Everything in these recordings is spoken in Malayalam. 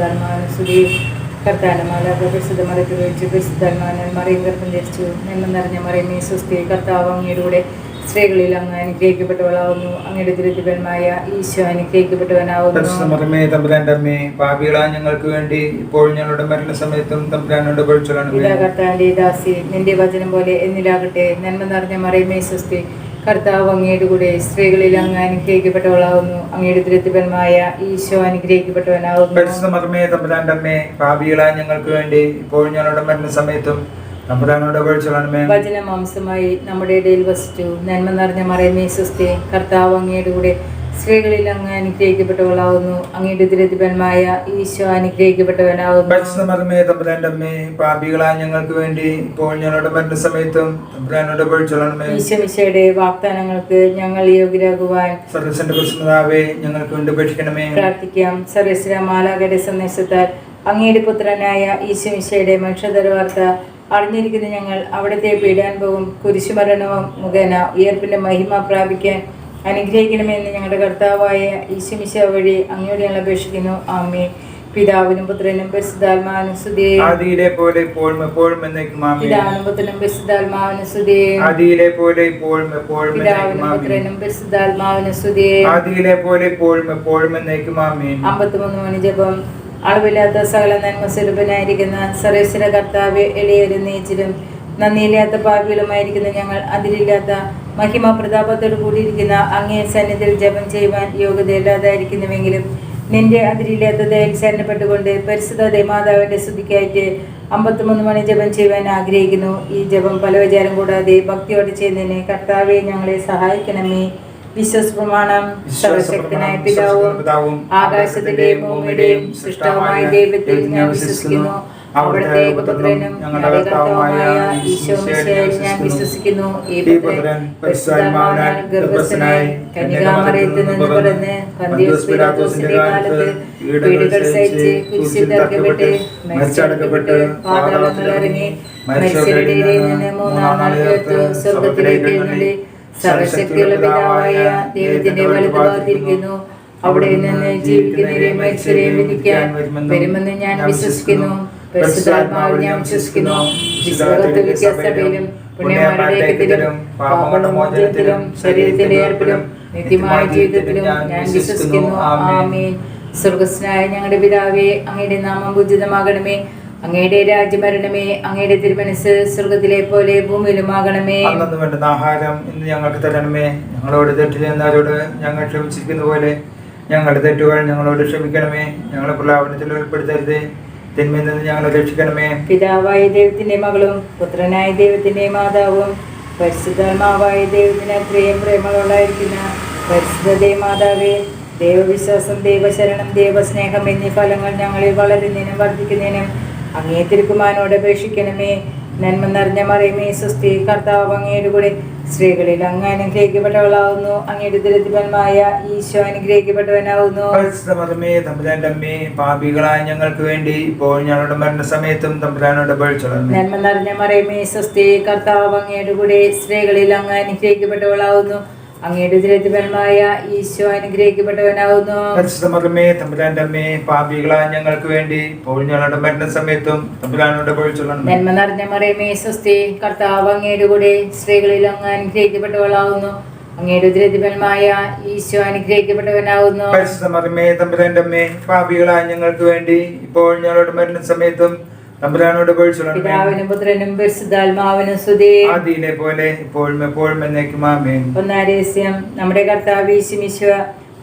പരിശുദ്ധാത്മാവിന് സ്തുതി കർത്താനമാല പ്രസിദ്ധ മരത്തിൽ വെച്ച് പരിശുദ്ധാത്മാവിനെ മറിയും ഗർഭം ധരിച്ചു. എന്ന് നിറഞ്ഞ മറിയമേ സുസ്ഥി കർത്താവ് അങ്ങയുടെ സ്ത്രീകളിൽ അങ്ങ് അനുഗ്രഹിക്കപ്പെട്ടവളാവുന്നു. അങ്ങയുടെ ദുരിതപരമായ ഈശോ അനുഗ്രഹിക്കപ്പെട്ടവനാവുന്നു. പാപികളാ ഞങ്ങൾക്ക് വേണ്ടി ഇപ്പോൾ ഞങ്ങളുടെ മരണസമയത്തും തമ്പുരാനോട് പൊഴിച്ചോളാണ് ദാസി നിന്റെ വചനം പോലെ എന്നിലാകട്ടെ. നന്മ നിറഞ്ഞ മറിയമേ കർത്താവ് അങ്ങയുടെ കൂടെ സ്ത്രീകളിൽ അങ്ങ് അനുഗ്രഹിക്കപ്പെട്ടവളാകുന്നു. അങ്ങയുടെ ദുരിതപരമായ ഈശോ അനുഗ്രഹിക്കപ്പെട്ടവനാകുന്നു. തമ്പുരാന്റെ അമ്മേ ഞങ്ങൾക്ക് വേണ്ടി ഇപ്പോഴും ഞങ്ങളുടെ പൊഴിച്ചോളാണ് വചന മാംസമായി നമ്മുടെ ഇടയിൽ വസിച്ചു. നന്മ നിറഞ്ഞ മറയമേ സുസ്തി കർത്താവ് അങ്ങയുടെ കൂടെ സ്ത്രീകളിൽ അങ്ങ് അനുഗ്രഹിക്കപ്പെട്ടവളാവുന്നു. അങ്ങയുടെ ദുരിതപന്മായ ഈശോ അനുഗ്രഹിക്കപ്പെട്ടവനാവുന്നു. പരിശുദ്ധമേ തമ്പുരാന്റെ അമ്മേ പാപികളാ ഞങ്ങൾക്ക് വേണ്ടി ഇപ്പോൾ ഞങ്ങളുടെ മരണസമയത്തും തമ്പുരാനോട് വാഗ്ദാനങ്ങൾക്ക് ഞങ്ങൾ യോഗ്യരാകുവാൻ സർവസന്റെ പ്രശ്നതാവേ ഞങ്ങൾക്ക് വേണ്ടി ഉപേക്ഷിക്കണമേ. പ്രാർത്ഥിക്കാം. സർവസ്വര മാലാകയുടെ സന്ദേശത്താൽ അങ്ങയുടെ പുത്രനായ ഈശോമിശയുടെ മനുഷ്യതര വാർത്ത അറിഞ്ഞിരിക്കുന്ന ഞങ്ങൾ അവിടുത്തെ പീഡാനുഭവം കുരിശുമരണവും മുഖേന ഉയർപ്പിന്റെ മഹിമ പ്രാപിക്കാൻ അനുഗ്രഹിക്കണമെന്ന് ഞങ്ങളുടെ കർത്താവായ ഈശമിശ വഴി അങ്ങയോട് ഞങ്ങൾ അപേക്ഷിക്കുന്നു. ആമേ പിതാവിനും പുത്രനും പരിശുദ്ധാത്മാവിനും സ്തുതിയെ. ആദിയിലെ പോലെ ഇപ്പോഴും എപ്പോഴും എന്നേക്കും ആമേൻ. പിതാവിനും പുത്രനും പരിശുദ്ധാത്മാവിനും സ്തുതിയെ. ആദിയിലെ പോലെ ഇപ്പോഴും എപ്പോഴും എന്നേക്കും പിതാവിനും ആമേൻ. പുത്രനും പരിശുദ്ധാത്മാവിനും സ്തുതിയെ. ആദിയിലെ പോലെ ഇപ്പോഴും എപ്പോഴും എന്നേക്കും ആമേൻ. അമ്പത്തിമൂന്ന് മണി ജപം. അളവില്ലാത്ത സകല നന്മ സ്വരൂപനായിരിക്കുന്ന സർവേശ്വര കർത്താവ് എളിയരും നീച്ചിലും നന്ദിയില്ലാത്ത പാപികളുമായിരിക്കുന്ന ഞങ്ങൾ അതിലില്ലാത്ത മഹിമ പ്രതാപത്തോട് കൂടിയിരിക്കുന്ന അങ്ങേ സന്നിധിയിൽ ജപം ചെയ്യുവാൻ യോഗ്യതയില്ലാതായിരിക്കുന്നുവെങ്കിലും നിന്റെ അതിരില്ലാത്ത ദയയിൽ ശരണപ്പെട്ടുകൊണ്ട് പരിശുദ്ധ ദേമാതാവിന്റെ സ്തുതിക്കായിട്ട് അമ്പത്തിമൂന്ന് മണി ജപം ചെയ്യുവാൻ ആഗ്രഹിക്കുന്നു. ഈ ജപം പല വിചാരം കൂടാതെ ഭക്തിയോടെ ചെയ്യുന്നതിന് കർത്താവെ ഞങ്ങളെ സഹായിക്കണമേ. വിശ്വസ്പ്രമാണം സർവശക്തനായ പിതാവും ആകാശത്തിന്റെയും ഭൂമിയുടെയും സൃഷ്ടവുമായ ദൈവത്തിൽ ഞാൻ വിശ്വസിക്കുന്നു. അവിടുത്തെ ഏകപുത്രനും ഞങ്ങളുടെ കർത്താവുമായ ഞാൻ വിശ്വസിക്കുന്നു. ഈ പുത്രൻ പരിശുദ്ധാത്മാവിനാൽ ഗർഭസ്ഥനായി കന്യകാമറിയത്തിൽ നിന്ന് പിറന്ന് കാലത്ത് വീടുകൾ സഹിച്ച് കുരിശിൽ തറക്കപ്പെട്ട് മരിച്ചടക്കപ്പെട്ട് പാതാളത്തിൽ ഇറങ്ങി മരിച്ചവരുടെ ഇടയിൽ നിന്ന് മൂന്നാം നാൾ ഉയർത്തു സ്വർഗത്തിലേക്ക് എഴുന്നള്ളി സർവശക്തിയുള്ള പിതാവായ ദൈവത്തിന്റെ വലുതാതിരിക്കുന്നു അവിടെ നിന്ന് ജീവിക്കുന്നവരെയും മരിച്ചവരെയും വിധിക്കാൻ വരുമെന്ന് ഞാൻ വിശ്വസിക്കുന്നു. പരിശുദ്ധാത്മാവിൽ ഞാൻ വിശ്വസിക്കുന്നു. സഭയിലും പുണ്യമാരുടെ ഏകത്തിലും പാപങ്ങളുടെ ശരീരത്തിന്റെ ഏർപ്പിലും നിത്യമായ ജീവിതത്തിലും ഞാൻ വിശ്വസിക്കുന്നു. ആമേൻ. സ്വർഗസ്നായ ഞങ്ങളുടെ പിതാവേ അങ്ങയുടെ നാമം പൂജിതമാകണമേ അങ്ങയുടെ രാജ്യം വരണമേ അങ്ങയുടെ തിരുമനസ് സ്വർഗത്തിലെ പോലെ ഭൂമിയിലുമാകണമേ. അന്നു വേണ്ടുന്ന ആഹാരം ഇന്ന് ഞങ്ങൾക്ക് തരണമേ. ഞങ്ങളോട് തെറ്റ് ചെയ്യുന്നവരോട് ഞങ്ങൾ ക്ഷമിച്ചിരിക്കുന്ന പോലെ ഞങ്ങളുടെ തെറ്റുകൾ ഞങ്ങളോട് ക്ഷമിക്കണമേ. ഞങ്ങളെ പ്രലാപനത്തിൽ ഉൾപ്പെടുത്തരുത്. തിന്മയിൽ നിന്ന് ഞങ്ങളെ രക്ഷിക്കണമേ. പിതാവായ ദൈവത്തിന്റെ മകളും പുത്രനായ ദൈവത്തിന്റെ മാതാവും പരിശുദ്ധാത്മാവായ ദൈവത്തിന് അത്രയും പ്രേമകളായിരിക്കുന്ന പരിശുദ്ധ മാതാവേ ദൈവവിശ്വാസം ദൈവശരണം ദൈവസ്നേഹം എന്നീ ഫലങ്ങൾ ഞങ്ങളിൽ വളരുന്നതിനും വർദ്ധിക്കുന്നതിനും അങ്ങേ തിരുക്കുമാനോട് അപേക്ഷിക്കണമേ. നന്മ നിറഞ്ഞ മറിയമേ സുസ്ഥി കർത്താവ് അങ്ങയുടെ കൂടെ സ്ത്രീകളിൽ അങ്ങ് അനുഗ്രഹിക്കപ്പെട്ടവളാവുന്നു. അങ്ങയുടെ ദരിദ്രന്മായ ഈശോ അനുഗ്രഹിക്കപ്പെട്ടവനാവുന്നു. മതമേ തമ്പുരാന്റെ അമ്മേ പാപികളായ ഞങ്ങൾക്ക് വേണ്ടി ഇപ്പോൾ ഞങ്ങളുടെ മരണസമയത്തും തമ്പുരാനോട് നന്മ നിറഞ്ഞ മറിയമേ സ്വസ്തി കർത്താവ് അങ്ങയുടെ കൂടെ സ്ത്രീകളിൽ അങ്ങ് അനുഗ്രഹിക്കപ്പെട്ടവളാവുന്നു. അങ്ങയുടെ ഈശോ അനുഗ്രഹിക്കപ്പെട്ടവനാവുന്നു. പരിശുദ്ധമതമേ തമ്പുരാന്റെ അമ്മേ പാപികളായ ഞങ്ങൾക്ക് വേണ്ടി മരണ സമയത്തും തമ്പുരാനോട് നന്മ നിറഞ്ഞ മറിയമേ സ്വസ്തി കർത്താവ് അങ്ങയുടെ കൂടെ സ്ത്രീകളിൽ അങ്ങ് അനുഗ്രഹിക്കപ്പെട്ടവളാവുന്നു. അങ്ങയുടെ ഈശോ അനുഗ്രഹിക്കപ്പെട്ടവനാവുന്നു. തമ്പുരാന്റെ അമ്മേ പാപികളായ ഞങ്ങൾക്ക് വേണ്ടി ഇപ്പോൾ ഞങ്ങളുടെ മരണസമയത്തും തമ്പുരാനോട് പഴിച്ചോളമേ പിതാവിനും പുത്രനും പരിശുദ്ധാത്മാവിനും സ്തുതി. ആദിയിലെ പോലെ ഇപ്പോഴും എപ്പോഴും എന്നേക്കും ആമേൻ. നമ്മുടെ കർത്താവ്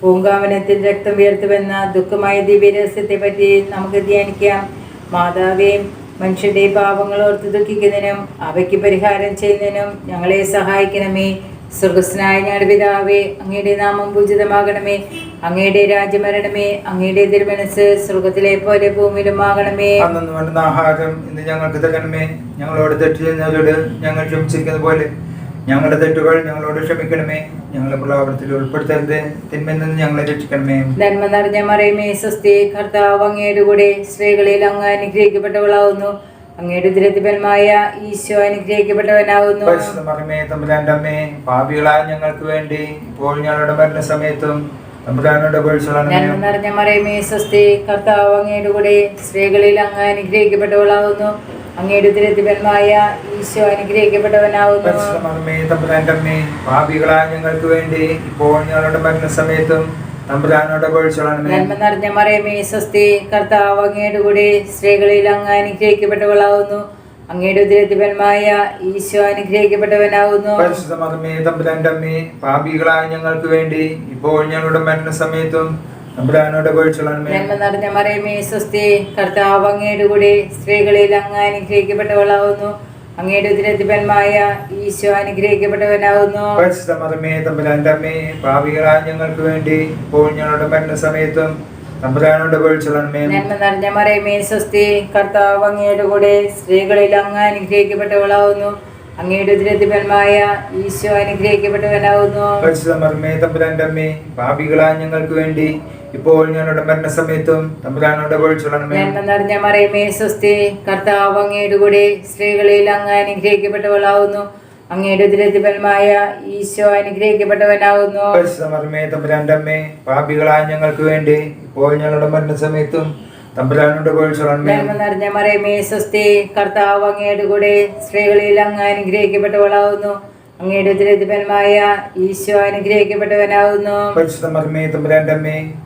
പൂങ്കാവനത്തിൽ രക്തം ഉയർത്തുവെന്ന ദുഃഖമായ ദിവ്യരഹസ്യത്തെ പറ്റി നമുക്ക് ധ്യാനിക്കാം. മാതാവേയും മനുഷ്യരുടെ പാപങ്ങൾ ഓർത്ത് ദുഃഖിക്കുന്നതിനും അവയ്ക്ക് പരിഹാരം ചെയ്യുന്നതിനും ഞങ്ങളെ സഹായിക്കണമേ. സ്വർഗസ്നായ ഞങ്ങളുടെ പിതാവേ അങ്ങയുടെ നാമം പൂജിതമാകണമേ. അങ്ങയുടെ രാജ്യമരണമേ അങ്ങയുടെ തിരുമനസ് സ്വർഗത്തിലെ പോലെ ഭൂമിയിലുമാകണമേ. അന്നു വേണ്ടുന്ന ആഹാരം ഇന്ന് ഞങ്ങൾക്ക് തരണമേ. ഞങ്ങളോട് തെറ്റ് ചെയ്യുന്നവരോട് ഞങ്ങൾ ക്ഷമിച്ചിരിക്കുന്ന പോലെ ഞങ്ങളുടെ തെറ്റുകൾ ഞങ്ങളോട് ക്ഷമിക്കണമേ. ഞങ്ങളെ പ്രലോഭനത്തിൽ ഉൾപ്പെടുത്തരുത്. തിന്മയിൽ നിന്ന് ഞങ്ങളെ രക്ഷിക്കണമേ. നന്മ നിറഞ്ഞ മറിയമേ സ്വസ്തി കർത്താവ് അങ്ങയുടെ കൂടെ സ്ത്രീകളിൽ അങ്ങ് അനുഗ്രഹിക്കപ്പെട്ടവളാവുന്നു. അങ്ങയുടെ ദുരിതപരമായ ഈശോ അനുഗ്രഹിക്കപ്പെട്ടവനാവുന്നു. പരിശുദ്ധ മറിമേ തമ്പുരാന്റെ അമ്മേ പാപികളായ ഞങ്ങൾക്ക് വേണ്ടി ഇപ്പോൾ ഞങ്ങളുടെ പേഴ്ചളമേ നന്മ നിറഞ്ഞ മറിയമേ സ്വസ്തി കർത്താവ് അങ്ങയുടെ കൂടെ സ്ത്രീകളിൽ അങ്ങ് അനുഗ്രഹിക്കപ്പെട്ടവളാവുന്നു. അങ്ങയുടെ തിരുത്തിപന്മായ ഈശോ അമ്മേ പാപികളായ ഞങ്ങൾക്ക് വേണ്ടി ഇപ്പോൾ ഞങ്ങളുടെ മരണസമയത്തും നന്മ നിറഞ്ഞ മറിയമേ സ്വസ്തി കർത്താവ് അങ്ങയുടെ കൂടെ സ്ത്രീകളിൽ അങ്ങ് അനുഗ്രഹിക്കപ്പെട്ടവളാവുന്നു. അങ്ങയുടെ ഉദരത്തിപന്മായ ഈശോ അനുഗ്രഹിക്കപ്പെട്ടവനാകുന്നു പരിശുദ്ധമേ തമ്പുരാന്റെ അമ്മേ പാപികളായ ഞങ്ങൾക്ക് വേണ്ടി ഇപ്പോൾ ഞങ്ങളുടെ മരണസമയത്തും നിറഞ്ഞ മറിയമേ സ്വസ്തി കർത്താവ് അങ്ങയുടെ കൂടെ സ്ത്രീകളിൽ അങ്ങ് അനുഗ്രഹിക്കപ്പെട്ടവളാവുന്നു. അങ്ങയുടെ ഉദരത്തിപന്മായ ഈശോ അനുഗ്രഹിക്കപ്പെട്ടവനാവുന്നു. പരിശുദ്ധമേ തമ്പുരാന്റെ അമ്മേ പാപികളായ ഞങ്ങൾക്ക് വേണ്ടി ഇപ്പോൾ ഞങ്ങളുടെ മരണസമയത്തും തമ്പുരാനോട് പേഴ്ചളമേ നന്മ നിറഞ്ഞ മറിയമേ സ്വസ്തി. കർത്താവ് അങ്ങയുടെ കൂടെ സ്ത്രീകളിൽ അങ്ങ് അനുഗ്രഹിക്കപ്പെട്ടവളാവുന്നു. അങ്ങയുടെ ഈശോ അനുഗ്രഹിക്കപ്പെട്ടവനാവുന്നു. പരിശുദ്ധമേ തമ്പുരാന്റെ അമ്മേ പാപികളായ ഞങ്ങൾക്ക് വേണ്ടി ഇപ്പോൾ ഞങ്ങളുടെ മരണസമയത്തും തമ്പുരാനോട് നന്മ നിറഞ്ഞ മറിയമേ സ്വസ്തി. കർത്താവ് അങ്ങയുടെ കൂടെ സ്ത്രീകളിൽ അങ്ങ് അനുഗ്രഹിക്കപ്പെട്ടവളാവുന്നു. അങ്ങയുടെ ദുരതിഫലമായ ഈശോ അനുഗ്രഹിക്കപ്പെട്ടവനാവുന്നു. പരിശുദ്ധമേ തമ്പുരാന്റെ അമ്മേ പാപികളായ ഞങ്ങൾക്ക് വേണ്ടി ഇപ്പോൾ ഞങ്ങളുടെ മരണസമയത്തും തമ്പുരാനോട് പേഴ്ചളമേ നന്മ നിറഞ്ഞ മറിയമേ സ്വസ്തി കർത്താവ് അങ്ങയുടെ കൂടെ സ്ത്രീകളിൽ അങ്ങ് അനുഗ്രഹിക്കപ്പെട്ടവളാവുന്നു. അങ്ങയുടെ ഉദരത്തിപന്മായ ഈശോ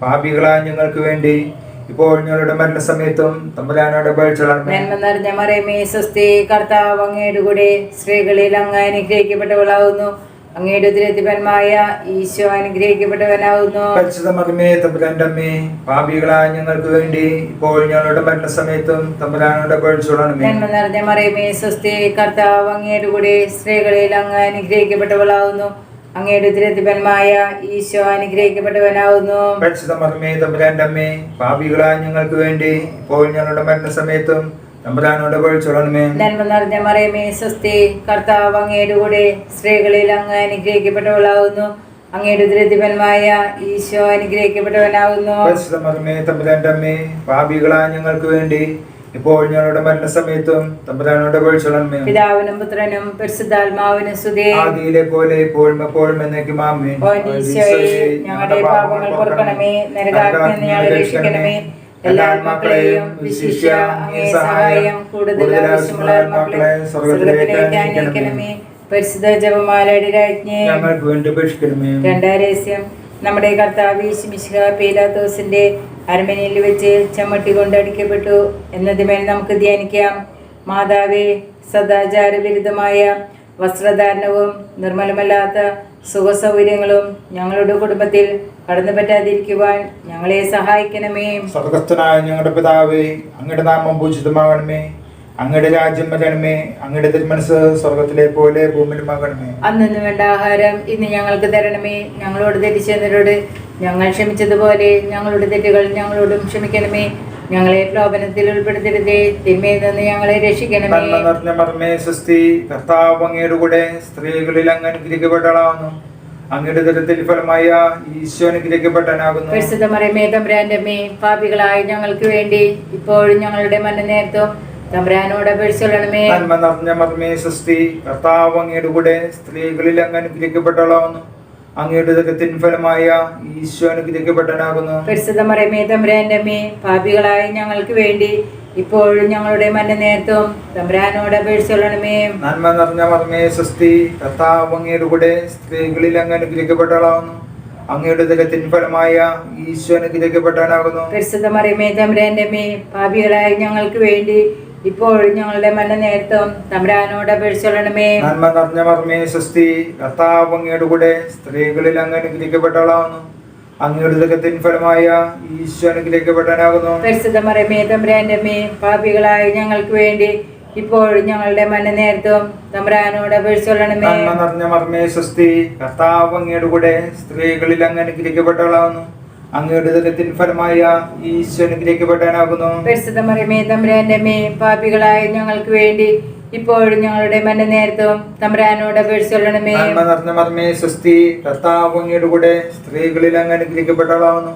പാപികളായ ഞങ്ങൾക്ക് വേണ്ടി ഇപ്പോൾ ഞങ്ങളുടെ മരണസമയത്തും തമ്പുരാനോട് പേഴ്ചളമേ നന്മ നിറഞ്ഞ മറിയമേ സ്വസ്തി കർത്താവ് അങ്ങയുടെ കൂടെ സ്ത്രീകളിൽ അങ്ങ് അനുഗ്രഹിക്കപ്പെട്ടവളാവുന്നു. അങ്ങയുടെ ഉദരത്തിപന്മായ ഈശോ അനുഗ്രഹിക്കപ്പെട്ടവനാവുന്നു. പരിശുദ്ധമേ തമ്പുരാന്റെ അമ്മേ പാപികളായ ഞങ്ങൾക്ക് വേണ്ടി ഇപ്പോൾ ഞങ്ങളുടെ മരണസമയത്തും തമ്പുരാനോട് പേഴ്ചളമേ നന്മ നിറഞ്ഞ മറിയമേ സ്വസ്തി കർത്താവ് അങ്ങയുടെ കൂടെ സ്ത്രീകളിൽ അങ്ങ് അനുഗ്രഹിക്കപ്പെട്ടവളാവുന്നു. അങ്ങയുടെ ഉദരത്തിപന്മായ ഈശോ അനുഗ്രഹിക്കപ്പെട്ടവനാവുന്നു. പരിശുദ്ധമേ തമ്പുരാന്റെ അമ്മേ പാപികളായ ഞങ്ങൾക്ക് വേണ്ടി ഇപ്പോൾ ഞങ്ങളുടെ മരണസമയത്തും തമ്പുരാനോട് പേഴ്ചളമേ നന്മ നിറഞ്ഞ മറിയമേ സ്വസ്തി കർത്താവ് അങ്ങയുടെ കൂടെ സ്ത്രീകളിൽ അങ്ങ് അനുഗ്രഹിക്കപ്പെട്ടവളാവുന്നു. അങ്ങയുടെ ഉദരത്തിപന്മായ ഈശോ അനുഗ്രഹിക്കപ്പെട്ടവനാവുന്നു. പരിശുദ്ധമേ തമ്പുരാന്റെ അമ്മേ പാപികളായ ഞങ്ങൾക്ക് വേണ്ടി ഇപ്പോൾ ഞങ്ങളുടെ മരണസമയത്തും തമ്പുരാനോട് പേഴ്ചളമേ പിതാവിനും പുത്രനും പരിശുദ്ധാത്മാവിനും സുതേ ആദിയിലെ പോലെ ഇപ്പോഴും എപ്പോഴും എന്നേക്കും ആമേൻ. ഓ ഞങ്ങളുടെ പാപങ്ങൾ പൊറുക്കണമേ നരകാഗ്നിയിൽ നിന്ന് ഞങ്ങളെ രക്ഷിക്കണമേ. എല്ലാ ആത്മാക്കളെയും വിശിഷ്യ സഹായം കൂടുതൽ ആവശ്യമുള്ള ആത്മാക്കളെ സ്വർഗത്തിലേക്ക് അയക്കണമേ പരിശുദ്ധ ജപമാലയുടെ രാജ്ഞി. ഞങ്ങൾക്ക് വേണ്ടി അപേക്ഷിക്കണമേ രണ്ടാം രഹസ്യം. നമ്മുടെ കർത്താവ് ശിമിശിക പീലാത്തോസിന്റെ അരമനയിൽ വെച്ച് ചമ്മട്ടി കൊണ്ടടിക്കപ്പെട്ടു എന്നതിമേൽ നമുക്ക് ധ്യാനിക്കാം. മാതാവേ സദാചാര വിരുദ്ധമായ വസ്ത്രധാരണവും നിർമ്മലമല്ലാത്ത സുഖസൗകര്യങ്ങളും ഞങ്ങളുടെ കുടുംബത്തിൽ കടന്നു പറ്റാതിരിക്കുവാൻ ഞങ്ങളെ സഹായിക്കണമേ. സ്വർഗസ്ഥനായ ഞങ്ങളുടെ പിതാവേ അങ്ങയുടെ നാമം പൂജിതമാകണമേ. അങ്ങയുടെ രാജ്യം വരണമേ അങ്ങയുടെ തിരുമനസ് സ്വർഗത്തിലെ പോലെ ഭൂമിയിലുമാകണമേ അന്നു വേണ്ട ആഹാരം ഇന്ന് ഞങ്ങൾക്ക് തരണമേ. ഞങ്ങളോട് തെറ്റിച്ചെന്നവരോട് ഞങ്ങൾ ക്ഷമിച്ചതുപോലെ ഞങ്ങളുടെ തെറ്റുകൾ ഞങ്ങളോടും ക്ഷമിക്കണമേ. ഞങ്ങളെ പ്രലോഭനത്തിൽ ഉൾപ്പെടുത്തരുതേ. തിന്മയിൽ നിന്ന് ഞങ്ങളെ രക്ഷിക്കണമേ. നിറഞ്ഞ മർമ്മേ സ്വസ്തി കർത്താവ് അങ്ങയുടെ കൂടെ സ്ത്രീകളിൽ അങ്ങ് അനുഗ്രഹിക്കപ്പെട്ടളാവുന്നു അങ്ങയുടെ തരത്തിൽ ഫലമായ ഈശോ അനുഗ്രഹിക്കപ്പെട്ടനാകുന്നു പരിശുദ്ധ മറിയമേ തമ്പുരാന്റെ അമ്മേ പാപികളായ ഞങ്ങൾക്ക് വേണ്ടി ഇപ്പോഴും ഞങ്ങളുടെ മനനേരത്തും തമ്പുരാനോട് അപേക്ഷിച്ചൊള്ളണമേ നന്മ നിറഞ്ഞ മർമ്മേ സ്വസ്തി കർത്താവ് അങ്ങയുടെ കൂടെ സ്ത്രീകളിൽ അങ്ങ് അനുഗ്രഹിക്കപ്പെട്ടോളാവുന്നു അങ്ങയുടെ ഫലമായ ഈശോ അനുഗ്രഹിക്കപ്പെട്ടനാകുന്നു പരിശുദ്ധ തമ്പുരാന്റെ അമ്മേ പാപികളായ ഞങ്ങൾക്ക് വേണ്ടി ഇപ്പോഴും ഞങ്ങളുടെ മനനേരത്തും തമ്പുരാനോട് അപേക്ഷിച്ചൊള്ളണമേ നന്മ നിറഞ്ഞ മർമ്മേ സൃഷ്ടി. കർത്താവ് അങ്ങയുടെ കൂടെ സ്ത്രീകളിൽ അങ്ങ് അനുഗ്രഹിക്കപ്പെട്ടളാവുന്നു അങ്ങയുടെ ഫലമായ ഈശോ അനുഗ്രഹിക്കപ്പെട്ടാനാകുന്നു പരിശുദ്ധ തമ്പുരാന്റെ അമ്മേ പാപികളായ ഞങ്ങൾക്ക് വേണ്ടി ഇപ്പോഴും ഞങ്ങളുടെ മനനേരത്തും തമ്പുരാനോട് അപേക്ഷിച്ചോളണമേ. നന്മ നിറഞ്ഞ മർമ്മേ സ്വസ്തി കർത്താവ് അങ്ങയുടെ കൂടെ സ്ത്രീകളിൽ അങ്ങ് അനുഗ്രഹിക്കപ്പെട്ടവളാവുന്നു. അങ്ങയുടെ ദുഃഖത്തിൻ ഫലമായ ഈശോ അനുഗ്രഹിക്കപ്പെടാനാകുന്നു പരിശുദ്ധ മറിയമേ മേ പാപികളായ ഞങ്ങൾക്ക് വേണ്ടി ഇപ്പോൾ ഞങ്ങളുടെ മനനേരത്തും തമ്പുരാനോട് അപേക്ഷിച്ചോളണമേ. നന്മ നിറഞ്ഞ മർമ്മേ സ്വസ്തി കർത്താവ് അങ്ങയുടെ കൂടെ സ്ത്രീകളിൽ അങ്ങ് അനുഗ്രഹിക്കപ്പെട്ടവളാവുന്നു. അങ്ങയുടെ ദൈവത്തിൻ ഫലമായ ഈശോ അനുഗ്രഹിക്കപ്പെടാനാകുന്നു പരിശുദ്ധ മറിയമേ തമ്പുരാന്റെ മേ പാപികളായ ഞങ്ങൾക്ക് വേണ്ടി ഇപ്പോഴും ഞങ്ങളുടെ മനനേരത്തും തമ്പുരാനോട് അപേക്ഷിച്ചൊള്ളണമേ നന്മ നിറഞ്ഞ മർമ്മേ സ്വസ്തി കർത്താവ് അങ്ങയുടെ കൂടെ സ്ത്രീകളിൽ അങ്ങ് അനുഗ്രഹിക്കപ്പെട്ടവളാവുന്നു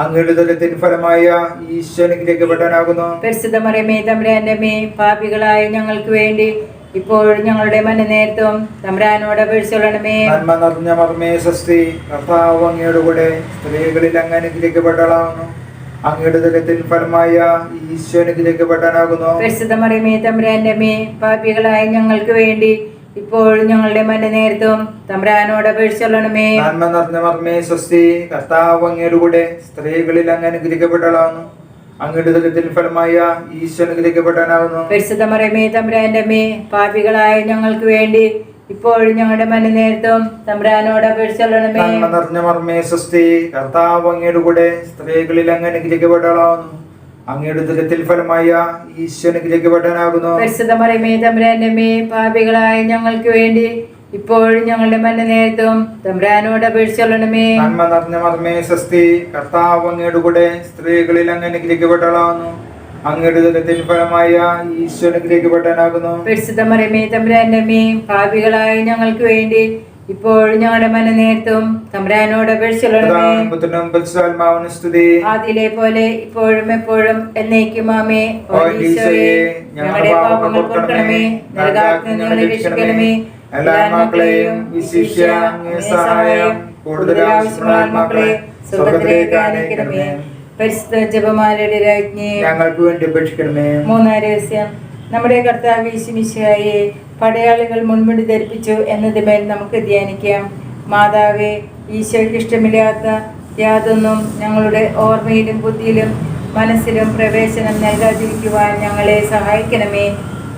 അങ്ങയുടെ ദുഃഖത്തിൻ ഫലമായ ഈശോ അനുഗ്രഹിക്കപ്പെടാനാകുന്നു പരിശുദ്ധ മറിയമേ തമ്പുരാന്റെ മേ പാപികളായ ഞങ്ങൾക്ക് വേണ്ടി ഇപ്പോഴും ഞങ്ങളുടെ മനനേരത്തും തമ്പുരാനോട് അപേക്ഷിച്ചോളണമേ. നന്മ നിറഞ്ഞ മർമ്മേ സസ്തി കർത്താവ് അങ്ങയുടെ കൂടെ സ്ത്രീകളിൽ അങ്ങ് അനുഗ്രഹിക്കപ്പെട്ടവളാകുന്നു. അങ്ങയുടെ ദലത്തിൽ ഫലമായ ഈശോ അനുഗ്രഹിക്കപ്പെടാനാകുന്നു പരിശുദ്ധ മറിയമേ തമ്പുരാന്റെ മേ പാപികളായ ഞങ്ങൾക്ക് വേണ്ടി ഇപ്പോഴും ഞങ്ങളുടെ മനനേരത്തും തമ്പുരാനോട് അപേക്ഷിച്ചൊള്ളണമേ നന്മ നിറഞ്ഞ മർമ്മേ സ്വസ്തി കർത്താവ് അങ്ങയുടെ കൂടെ സ്ത്രീകളിൽ അങ്ങ് അനുഗ്രഹിക്കപ്പെട്ടവളാകുന്നു. അങ്ങയുടെ ഫലമായ പരിശുദ്ധ തമ്പുരാന്റെ മേ പാപികളായ ഞങ്ങൾക്ക് വേണ്ടി ഇപ്പോഴും ഞങ്ങളുടെ മനനേരത്തും തമ്പുരാനോട് അപേക്ഷിച്ചൊള്ളണമേ നന്മ നിറഞ്ഞ മർമ്മേ സ്വസ്തി കർത്താവ് അങ്ങയുടെ കൂടെ സ്ത്രീകളിൽ അങ്ങ് അനുഗ്രഹിക്കപ്പെട്ടവളാകുന്നു അങ്ങയുടെ ഫലമായ ഈശോ അനുഗ്രഹിക്കപ്പെടാനാകുന്നു. പരിശുദ്ധ മറിയമേ തമ്പുരാന്റെ മേ പാപികളായ ഞങ്ങൾക്ക് വേണ്ടി ഇപ്പോഴും ഞങ്ങളുടെ മനനേരത്തും തമ്പ്രാനോട് അപേക്ഷിച്ചൊള്ളണമേ നന്മ നിറഞ്ഞ മർമ്മേ സ്വസ്തി കർത്താവ് അങ്ങയുടെ കൂടെ സ്ത്രീകളിൽ അങ്ങ് അനുഗ്രഹിക്കപ്പെട്ടവളാകുന്നു അങ്ങയുടെ ദലത്തിൽ ഫലമായ ഈശ്വരൻ അനുഗ്രഹിക്കപ്പെടാനാകുന്നു പരിശുദ്ധ മറിയമേ തമ്പുരാന്റെ മേ ഭാവികളായ ഞങ്ങൾക്ക് വേണ്ടി ഇപ്പോഴും ഞങ്ങളുടെ മനനേരത്തും നേരത്തും തമ്പ്രാനോട് ആദിയിലെ പോലെ ഇപ്പോഴും എപ്പോഴും എന്നേക്കും ആമേ ഞങ്ങളുടെ പാപങ്ങൾ കൊടുക്കണമേ. നൽകാത്ത ഞങ്ങളെ രക്ഷിക്കണമേ. എല്ലാ മക്കളെയും വിശിഷ്യ സഹായം കൂടുതൽ ആവശ്യമുള്ള ആത്മാക്കളെ സ്വർഗത്തിലേക്ക് ആനയിക്കണമേ. പരിശുദ്ധ ജപമാലയുടെ രാജ്ഞി ഞങ്ങൾക്ക് വേണ്ടി ഉപേക്ഷിക്കണമേ. മൂന്നാം രഹസ്യം നമ്മുടെ കർത്താവ് യേശുമിശിഹായെ പടയാളികൾ മുൻപിട്ട് ധരിപ്പിച്ചു എന്നതുമേൽ നമുക്ക് ധ്യാനിക്കാം. മാതാവേ ഈശോയ്ക്ക് ഇഷ്ടമില്ലാത്ത യാതൊന്നും ഞങ്ങളുടെ ഓർമ്മയിലും ബുദ്ധിയിലും മനസ്സിലും പ്രവേശനം നൽകാതിരിക്കുവാൻ ഞങ്ങളെ സഹായിക്കണമേ.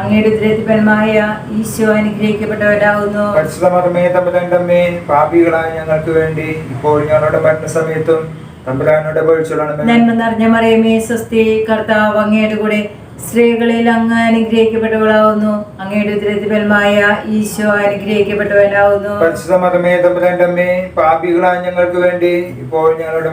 അങ്ങയുടെ ദുരിതപരമായ ഈശോ അനുഗ്രഹിക്കപ്പെട്ടവരാകുന്നു. പരിശുദ്ധമർമ്മേ തമ്പുരാന്റമ്മേ പാപികളായ ഞങ്ങൾക്ക് വേണ്ടി ഇപ്പോൾ ഞങ്ങളുടെ മരണസമയത്തും തമ്പുരാനോട് പഴിച്ചോളണമേ നന്മ നിറഞ്ഞ മറിയമേ സ്വസ്തി കർത്താവ് അങ്ങയുടെ കൂടെ സ്ത്രീകളിൽ അങ്ങ് അനുഗ്രഹിക്കപ്പെട്ടവളാവുന്നു അങ്ങയുടെ ദുരിതപരമായ ഈശോ അനുഗ്രഹിക്കപ്പെട്ടവനാവുന്നു തമ്പുരാന്റമ്മേ പാപികളായ ഞങ്ങൾക്ക് വേണ്ടി ഇപ്പോൾ ഞങ്ങളുടെ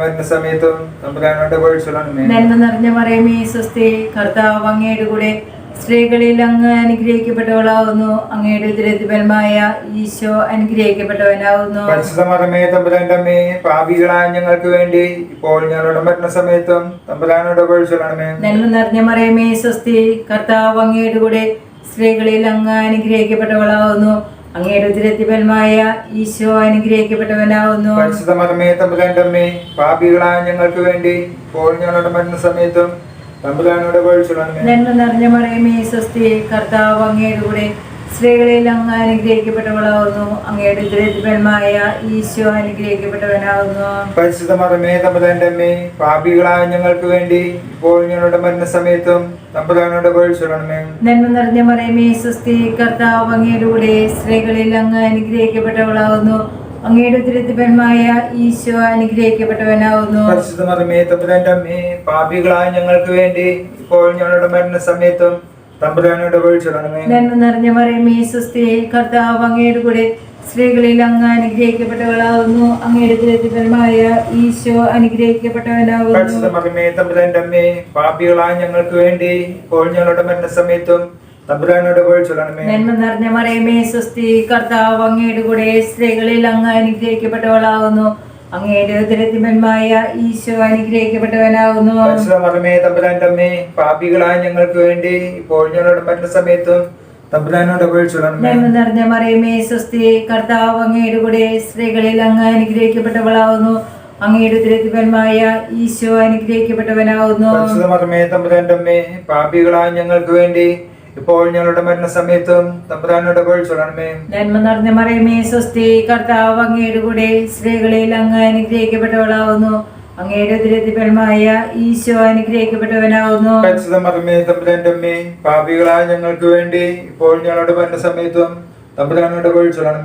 തമ്പുരാനോട് പഴിച്ചോളണമേ നന്മ നിറഞ്ഞ മറിയമേ സ്വസ്തി കർത്താവ് അങ്ങയുടെ കൂടെ സ്ത്രീകളിൽ അങ്ങ് അനുഗ്രഹിക്കപ്പെട്ടവളാവുന്നു. അങ്ങയുടെ ദുരിതപരമായ ഈശോ അനുഗ്രഹിക്കപ്പെട്ടവനാവുന്നു. പരിശുദ്ധമർമ്മേ തമ്പുരാന്റമ്മേ പാപികളായ ഞങ്ങൾക്ക് വേണ്ടി ഇപ്പോൾ ഞങ്ങളുടെ മരണസമയത്തും തമ്പുരാനോട് പഴിച്ചോളണമേ നന്മ നിറഞ്ഞ മറിയമേ സ്വസ്തി കർത്താവ് അങ്ങയുടെ കൂടെ സ്ത്രീകളിൽ അങ്ങ് അനുഗ്രഹിക്കപ്പെട്ടവളാവുന്നു. അങ്ങയുടെ ഉദരത്തിപരമായ ഈശോ അനുഗ്രഹിക്കപ്പെട്ടവനാവുന്നു. പരിശുദ്ധമർമ്മേ തമ്പുരാന്റമ്മേ പാപികളായ ഞങ്ങൾക്ക് വേണ്ടി ഇപ്പോൾ ഞങ്ങളുടെ മരണസമയത്തും തമ്പുരാനോട് പഴിച്ചോളണമേ നന്മ നിറഞ്ഞ മറിയമേ സ്വസ്തി കർത്താവ് അങ്ങയുടെ കൂടെ സ്ത്രീകളിൽ അങ്ങ് അനുഗ്രഹിക്കപ്പെട്ടവളാവുന്നു. അങ്ങയുടെ ഉദരത്തിപരമായ ഈശോ അനുഗ്രഹിക്കപ്പെട്ടവനാവുന്നു. തമ്പുരാന്റെ അമ്മേ പാപികളായ ഞങ്ങൾക്ക് വേണ്ടി ഇപ്പോൾ ഞങ്ങളുടെ മരണസമയത്തും തമ്പുരാനോട് പഴിച്ചോളണമേ നന്മ നിറഞ്ഞ മറിയമേ സ്വസ്തി കർത്താവ് അങ്ങയുടെ കൂടെ സ്ത്രീകളിൽ അങ്ങ് അനുഗ്രഹിക്കപ്പെട്ടവളാവുന്നു. അങ്ങയുടെ ഉദരത്തിപരമായ ഈശോ അനുഗ്രഹിക്കപ്പെട്ടവനാവുന്നു. തമ്പുരാന്റമ്മേ പാപികളായ ഞങ്ങൾക്ക് വേണ്ടി ഇപ്പോൾ ഞങ്ങളുടെ തമ്പുരാനോട് പഴിച്ചോളണമേ നന്മ നിറഞ്ഞ മറിയമേ കർത്താവ് അങ്ങയുടെ കൂടെ സ്ത്രീകളിൽ അങ്ങ് അനുഗ്രഹിക്കപ്പെട്ടവളാവുന്നു. അങ്ങയുടെ ഈശോ അനുഗ്രഹിക്കപ്പെട്ടവനാവുന്നു. തമ്പുരാന്റമ്മേ പാപികളായ ഞങ്ങൾക്ക് വേണ്ടി ഇപ്പോൾ ഞങ്ങളുടെ മരണസമയത്തും തമ്പുരാനോട് നന്മ നിറഞ്ഞ മറിയമേ സ്വസ്തി കർത്താവ് അങ്ങയുടെ കൂടെ സ്ത്രീകളിൽ അങ്ങ് അനുഗ്രഹിക്കപ്പെട്ടവളാവുന്നു അങ്ങയുടെ ഉദരത്തിമന്മായ ഈശോ തമ്പുരാന്റമ്മേ പാപികളായ ഞങ്ങൾക്ക് വേണ്ടി ഇപ്പോൾ ഞങ്ങളുടെ നിറഞ്ഞ മറിയമേ സ്വസ്തി കർത്താവ് അങ്ങയുടെ കൂടെ സ്ത്രീകളിൽ അങ്ങ് അനുഗ്രഹിക്കപ്പെട്ടവളാവുന്നു അങ്ങയുടെ ഉദരത്തിമന്മായ ഈശോ അനുഗ്രഹിക്കപ്പെട്ടവനാവുന്നു തമ്പുരാന്റമ്മേ പാപികളായ ഞങ്ങൾക്ക് വേണ്ടി ഇപ്പോൾ ഞങ്ങളുടെ മരണസമയത്തും തമ്പുരാനോട് പഴിച്ചോളണമേ നന്മ നിറഞ്ഞ മറിയമേ സ്വസ്തി കർത്താവ് അങ്ങയുടെ കൂടെ സ്ത്രീകളിൽ അങ്ങ് അനുഗ്രഹിക്കപ്പെട്ടവളാവുന്നു. അങ്ങയുടെ ഈശോ അനുഗ്രഹിക്കപ്പെട്ടവനാവുന്നു. പാപികളായ ഞങ്ങൾക്ക് വേണ്ടി ഇപ്പോൾ ഞങ്ങളുടെ മരണസമയത്തും തമ്പുരാനോട്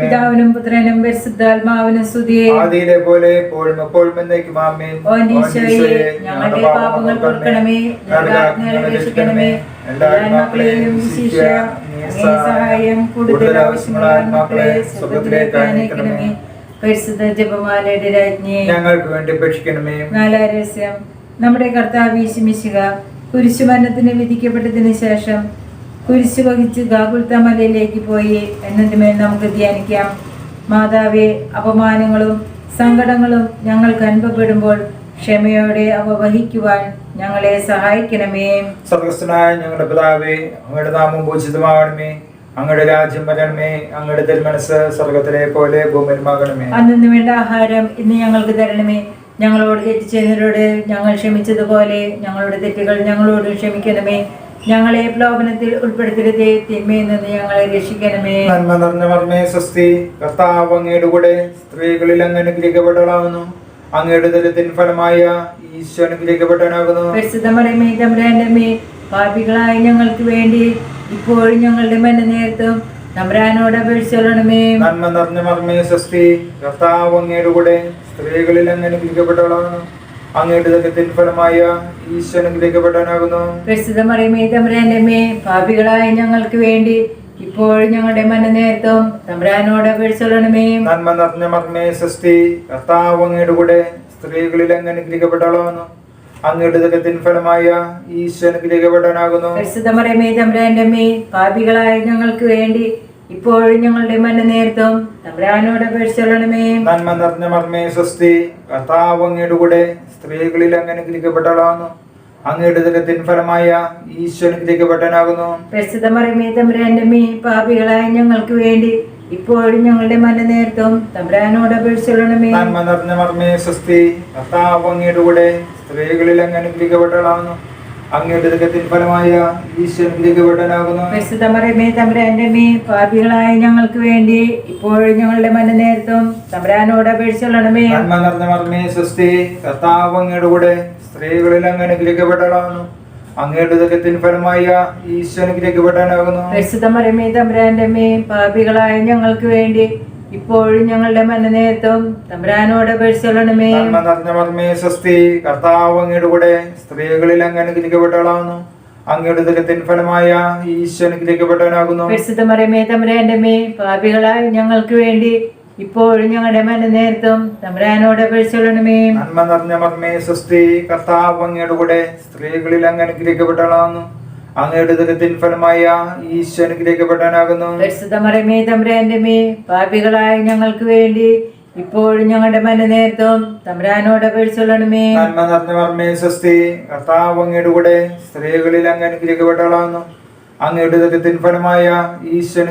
പിതാവിനും പുത്രനും പരിശുദ്ധാത്മാവിനും സ്തുതിയെ. ആദിയിലെ പോലെ എപ്പോഴും എപ്പോഴും എന്നേക്കും ആമേൻ. ഓ ഈശോയെ ഞങ്ങളുടെ പാപങ്ങൾ എല്ലാ ആത്മാക്കളെയും വിശിഷ്യ സഹായം കൂടുതൽ ആവശ്യമുള്ള ആത്മാക്കളെ സ്വർഗത്തിലേക്ക് അയക്കണമേ പരിശുദ്ധ ജപമാലയുടെ ഞങ്ങൾക്ക് വേണ്ടി അപേക്ഷിക്കണമേ നാലാം രഹസ്യം നമ്മുടെ കർത്താവ് ഈശുമിശിക കുരിശുമരണത്തിന് വിധിക്കപ്പെട്ടതിന് ശേഷം കുരിശു വഹിച്ച് ഗാകുൽത്ത മലയിലേക്ക് പോയി. എന്നതിന്മേൽ നമുക്ക് ധ്യാനിക്കാം. മാതാവെ അപമാനങ്ങളും സങ്കടങ്ങളും ഞങ്ങൾക്ക് അനുഭവപ്പെടുമ്പോൾ ക്ഷമയോടെ അവ വഹിക്കുവാൻ ഞങ്ങളെ സഹായിക്കണമേ. സ്വർഗസ്ഥനായ ഞങ്ങളുടെ പിതാവേ അങ്ങയുടെ നാമം പൂജിതമാകണമേ. അങ്ങയുടെ രാജ്യം വരണമേ. അങ്ങയുടെ തിരുമനസ് സ്വർഗത്തിലെ പോലെ ഭൂമിയിലുമാകണമേ. അന്നു വേണ്ട ആഹാരം ഇന്ന് ഞങ്ങൾക്ക് തരണമേ. ഞങ്ങളോട് തെറ്റ് ചെയ്യുന്നവരോട് ഞങ്ങൾ ക്ഷമിച്ചതുപോലെ ഞങ്ങളുടെ തെറ്റുകൾ ഞങ്ങളോട് ക്ഷമിക്കണമേ. ഞങ്ങളെ പ്രലോഭനത്തിൽ ഉൾപ്പെടുത്തരുതേ തിന്മയിൽ നിന്ന് ഞങ്ങളെ രക്ഷിക്കണമേ. നന്മ നിറഞ്ഞ വർമ്മേ സ്വസ്തി. കർത്താവ് അങ്ങയുടെ കൂടെ സ്ത്രീകളിൽ അങ്ങ് അനുഗ്രഹിക്കപ്പെട്ടവളാകുന്നു അങ്ങയുടെ ദലത്തിൻ ഫലമായ ഈശോ അനുഗ്രഹിക്കപ്പെട്ടവനാകുന്നു. പരിശുദ്ധമറിയമേ തമ്പുരാന്റെ മേ പാപികളായ ഞങ്ങൾക്ക് വേണ്ടി ഇപ്പോഴും ഞങ്ങളുടെ മന നേരത്തും തമ്പുരാനോട് അപേക്ഷിച്ചോളണമേ. നന്മ നിറഞ്ഞ മർമ്മേ സ്വസ്തി കർത്താവ് അങ്ങയുടെ കൂടെ സ്ത്രീകളിൽ അങ്ങ് അനുഗ്രഹിക്കപ്പെട്ടവളാകുന്നു അങ്ങയുടെ ദലത്തിൻ ഫലമായ ഈശോ അനുഗ്രഹിക്കപ്പെട്ടവനാകുന്നു. പരിശുദ്ധമറിയമേ തമ്പുരാന്റെ മേ പാപികളായ ഞങ്ങൾക്ക് വേണ്ടി ഇപ്പോഴും ഞങ്ങളുടെ മനനേരത്തും തമ്പുരാനോട് അപേക്ഷിച്ചോളണമേ. നന്മ നിറഞ്ഞ മർമ്മേ സ്വസ്തി കർത്താവ് അങ്ങയുടെ കൂടെ സ്ത്രീകളിൽ അങ്ങ് അങ്ങയുടെ ദലത്തിൻ ഫലമായ ഈശോ അനുഗ്രഹിക്കപ്പെട്ടവനാകുന്നു പരിശുദ്ധമറിയമേ തമ്പുരാന്റെ മേ പാപികളായ ഞങ്ങൾക്ക് വേണ്ടി ഇപ്പോഴും ഞങ്ങളുടെ മന നേരത്തും തമ്പുരാനോട് നന്മ നിറഞ്ഞ മർമ്മേ സ്വസ്തി കർത്താവ് അങ്ങയുടെ കൂടെ സ്ത്രീകളിൽ അങ്ങ് അനുഗ്രഹിക്കപ്പെട്ടവളാകുന്നു അങ്ങയുടെ ഫലമായ ഈശോ പെട്ടനാകുന്നു പരിശുദ്ധമറിയമേ തമ്പുരാന്റെ മീ പാപികളായ ഞങ്ങൾക്ക് വേണ്ടി ഇപ്പോഴും ഞങ്ങളുടെ മന നേരത്തും തമ്പുരാനോട് അപേക്ഷിച്ചോളണമേ നന്മ നിറഞ്ഞ മർമ്മേ സ്വസ്തി. കർത്താവ് അങ്ങയുടെ കൂടെ സ്ത്രീകളിൽ അങ്ങ് അനുഗ്രഹിക്കപ്പെട്ടവളാകുന്നു. അങ്ങയുടെ ദലത്തിൻ ഫലമായ തമ്പുരാന്റെ മേ പാപികളായ ഞങ്ങൾക്ക് വേണ്ടി ഇപ്പോഴും ഞങ്ങളുടെ മന നേരത്തും തമ്പുരാനോട് അപേക്ഷിച്ചോളണമേ നന്മ നിറഞ്ഞ മർമ്മേ സ്വസ്തി. കർത്താവ് അങ്ങയുടെ കൂടെ സ്ത്രീകളിൽ അങ്ങ് അനുഗ്രഹിക്കപ്പെട്ടവളാകുന്നു അങ്ങയുടെ ദുഃഖത്തിന് ഫലമായ ഈശോ അനുഗ്രഹിക്കപ്പെടാനാകുന്നു പാപികളായ ഞങ്ങൾക്ക് വേണ്ടി ഇപ്പോഴും ഞങ്ങളുടെ മനനേത്വം തമ്പുരാനോട് അപേക്ഷിച്ചോളണമേ. നന്മ സ്വസ്തി കർത്താവ് അങ്ങയുടെ കൂടെ സ്ത്രീകളിൽ അങ്ങ് അനുഗ്രഹിക്കപ്പെട്ടവളാകുന്നു അങ്ങയുടെ ദുഃഖത്തിന് ഫലമായ ഈശോ അനുഗ്രഹിക്കപ്പെട്ടവനാകുന്നു പരിശുദ്ധമറിയമേ തമ്പുരാന്റെ മേ പാപികളായ ഞങ്ങൾക്ക് വേണ്ടി ഇപ്പോഴും ഞങ്ങളുടെ മന നേരത്തും തമ്പുരാനോട് അപേക്ഷിച്ചോളണമേ. നന്മ നിറഞ്ഞ മർമ്മേ സ്വസ്തി കർത്താവ് അങ്ങയുടെ കൂടെ സ്ത്രീകളിൽ അങ്ങ് അങ്ങയുടെ ദലത്തിൻ ഫലമായ ഈശോ തമ്പുരാന്റെ മേ പാപികളായ ഞങ്ങൾക്ക് വേണ്ടി ഇപ്പോഴും ഞങ്ങളുടെ മന നേരത്തും തമ്പുരാനോട് അപേക്ഷിച്ചോളണമേ. നന്മ നിറഞ്ഞ മർമ്മേ സ്വസ്തി കർത്താവ് അങ്ങയുടെ കൂടെ സ്ത്രീകളിൽ അങ്ങ് അനുഗ്രഹിക്കപ്പെട്ടവളാകുന്നു. അങ്ങയുടെ ദൈവത്തിൻ ഫലമായ ഈശോ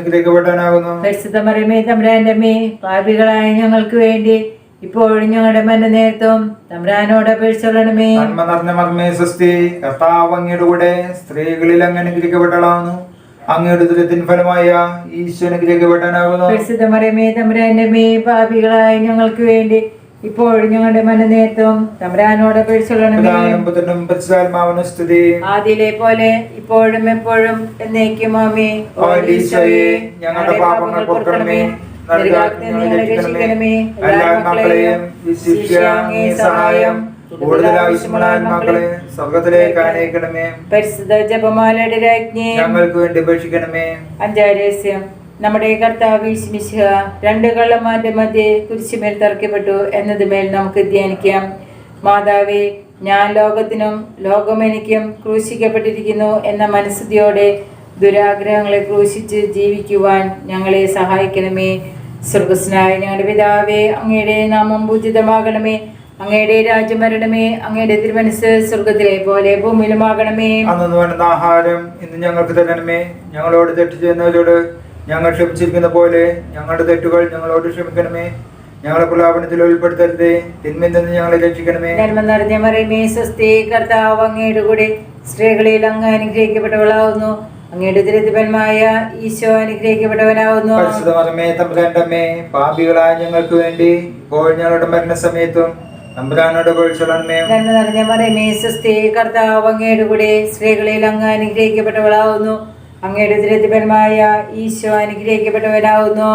പരിശുദ്ധ മറിയമേ തമ്പുരാന്റെ മേ പാപികളായ ഞങ്ങൾക്ക് വേണ്ടി ഇപ്പോഴും ഞങ്ങളുടെ മന നേരത്തും തമ്പുരാനോട് അപേക്ഷിച്ചോളണമേ. നന്മ നിറഞ്ഞ മർമ്മേ സ്വസ്തി കർത്താവ് അങ്ങയുടെ കൂടെ സ്ത്രീകളിൽ അങ്ങനെ അനുഗ്രഹിക്കപ്പെട്ടവളാകുന്നു അങ്ങയുടെ ദുരിതത്തിൻ ഫലമായ ഈശോ പരിശുദ്ധ മറിയമേ തമ്പുരാന്റെ മേ പാപികളായ ഞങ്ങൾക്ക് വേണ്ടി ഇപ്പോഴും ഞങ്ങളുടെ മനനേത്വം തമ്പുരാനോട് സ്തുതി. ആദിയിലെ പോലെ ഇപ്പോഴും എപ്പോഴും എന്നേക്കും ആമേ ഞങ്ങളുടെ പാപങ്ങൾ പൊറുക്കണമേ രക്ഷിക്കണമേ. എല്ലാ മക്കളെയും വിശിഷ്യ അങ്ങേ സഹായം കൂടുതൽ ആവശ്യമുള്ള ആത്മാക്കളെ സ്വർഗത്തിലേക്ക് അനയിക്കണമേ പരിശുദ്ധ ജപമാലയുടെ രാജ്ഞി ഞങ്ങൾക്ക് വേണ്ടി അപേക്ഷിക്കണമേ അഞ്ചാരസ്യം നമ്മുടെ കർത്താവ് ഈശ്മിശിഹ രണ്ട് കള്ളന്മാരുടെ മധ്യേ കുരിശുമേൽ തറക്കപ്പെട്ടു എന്നതുമേൽ നമുക്ക് ധ്യാനിക്കാം. മാതാവേ ഞാൻ ലോകത്തിനും ലോകം എനിക്കും ക്രൂശിക്കപ്പെട്ടിരിക്കുന്നു എന്ന മനസ്സുതിയോടെ ദുരാഗ്രഹങ്ങളെ ക്രൂശിച്ച് ജീവിക്കുവാൻ ഞങ്ങളെ സഹായിക്കണമേ. സ്വർഗസ്നായ ഞങ്ങളുടെ പിതാവേ അങ്ങയുടെ നാമം പൂജിതമാകണമേ. അങ്ങയുടെ രാജ്യം വരണമേ. അങ്ങയുടെ തിരുമനസ് സ്വർഗത്തിലെ പോലെ ഭൂമിയിലുമാകണമേ. അന്നു ആഹാരം ഇന്ന് ഞങ്ങൾക്ക് തരണമേ. ഞങ്ങളോട് തെറ്റ് ചെയ്യുന്നവരോട് ഞങ്ങൾ ക്ഷമിച്ചിരിക്കുന്ന പോലെ ഞങ്ങളുടെ തെറ്റുകൾ ഞങ്ങളോട് ക്ഷമിക്കണമേ. ഞങ്ങളെ പ്രലാപനത്തിൽ ഉൾപ്പെടുത്തരുതേ തിന്മയിൽ നിന്ന് ഞങ്ങളെ രക്ഷിക്കണമേ. നന്മ നിറഞ്ഞ മറിയമേ സ്വസ്തി കർത്താവ് അങ്ങയുടെ കൂടെ സ്ത്രീകളിൽ അങ്ങ് അനുഗ്രഹിക്കപ്പെട്ടവളാവുന്നു. അങ്ങയുടെ തിരുത്തിപ്പന്മായ ഈശോ അനുഗ്രഹിക്കപ്പെട്ടവനാവുന്നു. പരിശുദ്ധ മറമേ പാപികളായ ഞങ്ങൾക്ക് വേണ്ടി ഇപ്പോൾ ഞങ്ങളുടെ മരണസമയത്തും തമ്പുരാനോട് പൊഴിച്ചോളണമേ നന്മ നിറഞ്ഞ മറിയമേ സ്വസ്തി കർത്താവ് അങ്ങയുടെ കൂടെ സ്ത്രീകളിൽ അങ്ങ് അനുഗ്രഹിക്കപ്പെട്ടവളാവുന്നു. അങ്ങയുടെ ദരിദ്രപരമായ ഈശോ അനുഗ്രഹിക്കപ്പെട്ടവനാവുന്നു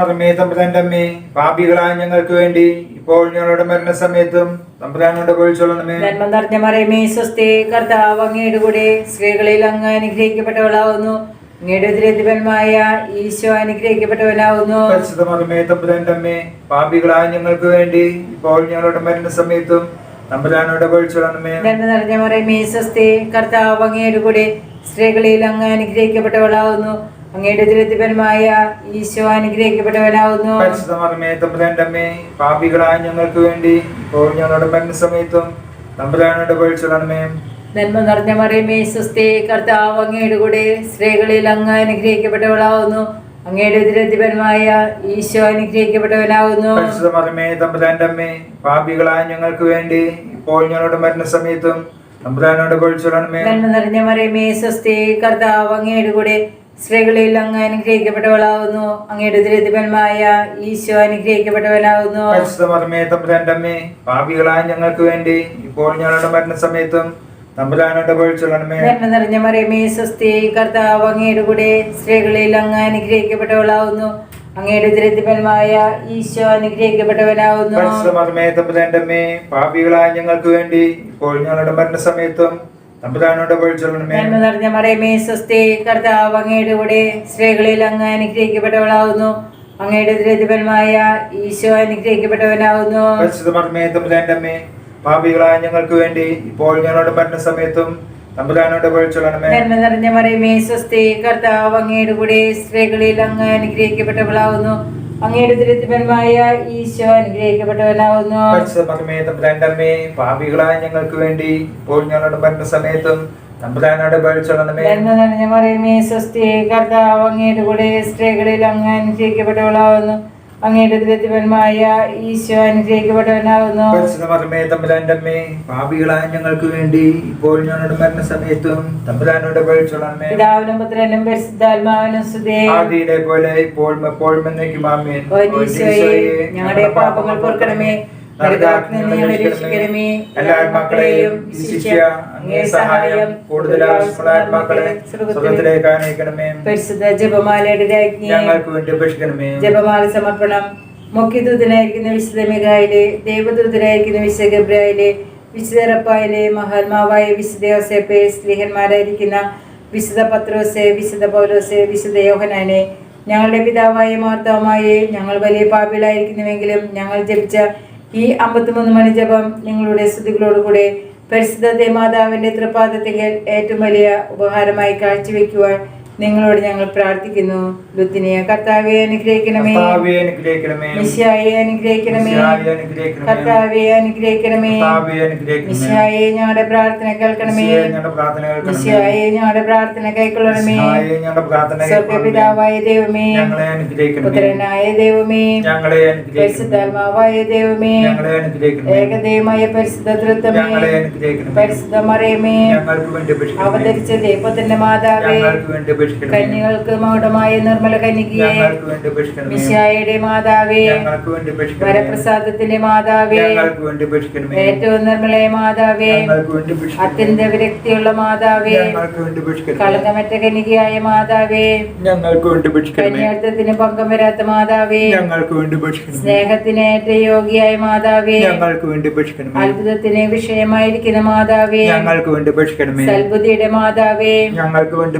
മറമേ തമ്പുരാന്റെ അമ്മേ പാപികളായ ഞങ്ങൾക്ക് വേണ്ടി ഇപ്പോൾ ഞങ്ങളുടെ മരണസമയത്തും തമ്പുരാനോട് പൊഴിച്ചോളണമേ നന്മ നിറഞ്ഞ മറിയമേ സ്വസ്തി കർത്താവ് അങ്ങയുടെ കൂടെ സ്ത്രീകളിൽ അങ്ങ് അനുഗ്രഹിക്കപ്പെട്ടവളാവുന്നു. അങ്ങയുടെ ഈശോ അനുഗ്രഹിക്കപ്പെട്ടവനാവുന്നു. തമ്പുരാന്റെ അമ്മേ പാപികളായ ഞങ്ങൾക്ക് വേണ്ടി ഇപ്പോൾ ഞങ്ങളുടെ മരണസമയത്തും തമ്പുരാനോട് പഴിച്ചോളണമേ നന്മ നിറഞ്ഞ മറിയമേ സ്വസ്തി കർത്താവ് അങ്ങയുടെ കൂടെ സ്ത്രീകളിൽ അങ്ങ് അനുഗ്രഹിക്കപ്പെട്ടവളാവുന്നു. അങ്ങയുടെ തിരുത്തിപരമായ ഈശോ അമ്മേ പാപികളായ ഞങ്ങൾക്ക് വേണ്ടി ഇപ്പോൾ ഞങ്ങളുടെ മരണ സമയത്തും തമ്പുരാനോട് നന്മ നിറഞ്ഞ മറിയമേ സ്വസ്തി കർത്താവ് അങ്ങയുടെ കൂടെ സ്ത്രീകളിൽ അങ്ങ് അനുഗ്രഹിക്കപ്പെട്ടവളാവുന്നു. അങ്ങയുടെ തിരുത്തിപരമായ ഈശോ അനുഗ്രഹിക്കപ്പെട്ടവനാവുന്നു. മറിയമേ തമ്പുരാന്റെ അമ്മേ പാപികളായ ഞങ്ങൾക്ക് വേണ്ടി ഇപ്പോൾ ഞങ്ങളുടെ മരണ സമയത്തും തമ്പുരാനോട് പഴിച്ചോളണമേ നന്മ നിറഞ്ഞ മറിയമേ സ്വസ്തി കർത്താവ് അങ്ങയുടെ കൂടെ സ്ത്രീകളിൽ അങ്ങ് അനുഗ്രഹിക്കപ്പെട്ടവളാകുന്നു അങ്ങയുടെ ദുരിതമായ ഈശോ അനുഗ്രഹിക്കപ്പെട്ടവനാകുന്നു തമ്പുരാന്റെ അമ്മേ പാപികളായ ഞങ്ങൾക്ക് വേണ്ടി ഇപ്പോൾ ഞങ്ങളുടെ മരണ സമയത്തും തമ്പുരാനോട് പഴിച്ചോളണമേ നന്മ നിറഞ്ഞ മറിയമേ സ്വസ്തി കർത്താവ് അങ്ങയുടെ കൂടെ സ്ത്രീകളിൽ അങ്ങ് അനുഗ്രഹിക്കപ്പെട്ടവളാവുന്നു. അങ്ങയുടെ തിരുത്തിപ്പന്മായ ഈശോ അനുഗ്രഹിക്കപ്പെട്ടവനാവുന്നു. പാപികളായ ഞങ്ങൾക്ക് വേണ്ടി ഇപ്പോൾ ഞങ്ങളുടെ മരണസമയത്തും നിറഞ്ഞ മറിയമേ സ്വസ്തി കർത്താവ് അങ്ങയുടെ കൂടെ സ്ത്രീകളിൽ അങ്ങ് അനുഗ്രഹിക്കപ്പെട്ടവളാവുന്നു. അങ്ങയുടെ ഉദരത്തിപരമായ ഈശോ അനുഗ്രഹിക്കപ്പെട്ടവനാവുന്നു. പാപികളായ ഞങ്ങൾക്ക് വേണ്ടി ഇപ്പോൾ ഞങ്ങളുടെ മരണസമയത്തും തമ്പുരാനോട് നന്മ നിറഞ്ഞ മറിയമേ സ്വസ്തി കർത്താവ് അങ്ങയുടെ കൂടെ സ്ത്രീകളിൽ അങ്ങ് അനുഗ്രഹിക്കപ്പെട്ടവളാവുന്നു. അങ്ങയുടെ ഉദരത്തിപരമായ ഈശോ അനുഗ്രഹിക്കപ്പെട്ടവനാവുന്നു. അമ്മേ പാപികളായ ഞങ്ങൾക്ക് വേണ്ടി ഇപ്പോൾ ഞങ്ങളുടെ മരണസമയത്തും തമ്പുരാനോട് പഴിച്ചോളണമേ നന്മ നിറഞ്ഞ മറിയമേ സ്വസ്തി കർത്താവ് അങ്ങയുടെ കൂടെ സ്ത്രീകളിൽ അങ്ങ് അനുഗ്രഹിക്കപ്പെട്ടവളാവുന്നു. അങ്ങയുടെ ഉദരത്തിപരമായ ഈശോ മകമേ പാപികളായ ഞങ്ങൾക്ക് വേണ്ടി ഇപ്പോൾ ഞങ്ങളുടെ മരണസമയത്തും തമ്പുരാനോട് പഴിച്ചോളണമേ പിതാവിനും പുത്രനും പരിശുദ്ധാത്മാവിനും സുധേ പോലെ ഇപ്പോഴും എപ്പോഴും എന്നേക്കും ഞങ്ങളുടെ പാപങ്ങൾ പൊറുക്കണമേ. എല്ലാ മക്കളെയും വിശിഷ്യ അങ്ങേ സഹായം കൂടുതൽ ആവശ്യമുള്ള ആത്മാക്കളെ സ്വർഗത്തിലേക്ക് അനയിക്കണമേ പരിശുദ്ധ ജപമാലയുടെ രാജ്ഞി ഞങ്ങൾക്ക് വേണ്ടി അപേക്ഷിക്കണമേ ജപമാല സമർപ്പണം. മുഖ്യദൂതനായിരിക്കുന്ന വിശുദ്ധ മികായിലെ ദേവദൂതനായിരിക്കുന്ന വിശുദ്ധ ഗബ്രായിലെ വിശുദ്ധ റപ്പായിലെ മഹാത്മാവായ വിശുദ്ധ യോസേപ്പെ സ്ത്രീഹന്മാരായിരിക്കുന്ന വിശുദ്ധ പത്രോസെ വിശുദ്ധ പൗലോസെ വിശുദ്ധ യോഹനാനെ ഞങ്ങളുടെ പിതാവായ മാർത്താവുമായി ഞങ്ങൾ വലിയ പാപികളായിരിക്കുന്നുവെങ്കിലും ഞങ്ങൾ ജപിച്ച ഈ അമ്പത്തിമൂന്ന് മണി ജപം നിങ്ങളുടെ സ്തുതികളോടുകൂടെ പരിശുദ്ധ ദേമാതാവിന്റെ തൃപ്പാദത്തിങ്കൽ ഏറ്റവും വലിയ ഉപഹാരമായി കാഴ്ചവെക്കുവാൻ നിങ്ങളോട് ഞങ്ങൾ പ്രാർത്ഥിക്കുന്നു. ലുത്തിനെ കർത്താവെ അനുഗ്രഹിക്കണമേ. അനുഗ്രഹിക്കണമേ. മിശായെ അനുഗ്രഹിക്കണമേ. മിശിഹായെ അനുഗ്രഹിക്കണമേ. കർത്താവെ അനുഗ്രഹിക്കണമേ. മിശായെ ഞങ്ങളുടെ പ്രാർത്ഥന കേൾക്കണമേ. മിശായെ ഞങ്ങളുടെ പ്രാർത്ഥന കൈക്കൊള്ളണമേ സ്വർഗപിതാവായ ദൈവമേ. പുത്രനായ ദൈവമേ. പരിശുദ്ധാത്മാവായ ദൈവമേ. ഏകദൈവമായ പരിശുദ്ധ തൃത്വമേ പരിശുദ്ധ മറിയമേ അവതരിച്ച ദൈവത്തിന്റെ മാതാവേ. കന്യകൾക്ക് മൗഢമായ നിർമ്മല കന്യകയെ മിശായയുടെ മാതാവേ വരപ്രസാദത്തിന്റെ മാതാവേ ഏറ്റവും നിർമ്മലയ മാതാവേ അത്യന്ത വിരക്തിയുള്ള മാതാവേ കളങ്കമറ്റ കന്യകയായ മാതാവേ ഞങ്ങൾക്ക് വേണ്ടി കന്യാർത്ഥത്തിന് പങ്കം വരാത്ത മാതാവേ ഞങ്ങൾക്ക് വേണ്ടി സ്നേഹത്തിന് ഏറ്റവും യോഗിയായ മാതാവേ ഞങ്ങൾക്ക് വേണ്ടി അത്ഭുതത്തിന് വിഷയമായിരിക്കുന്ന മാതാവേ ഞങ്ങൾക്ക് വേണ്ടി സൽബുദ്ധിയുടെ മാതാവേ ഞങ്ങൾക്ക് വേണ്ടി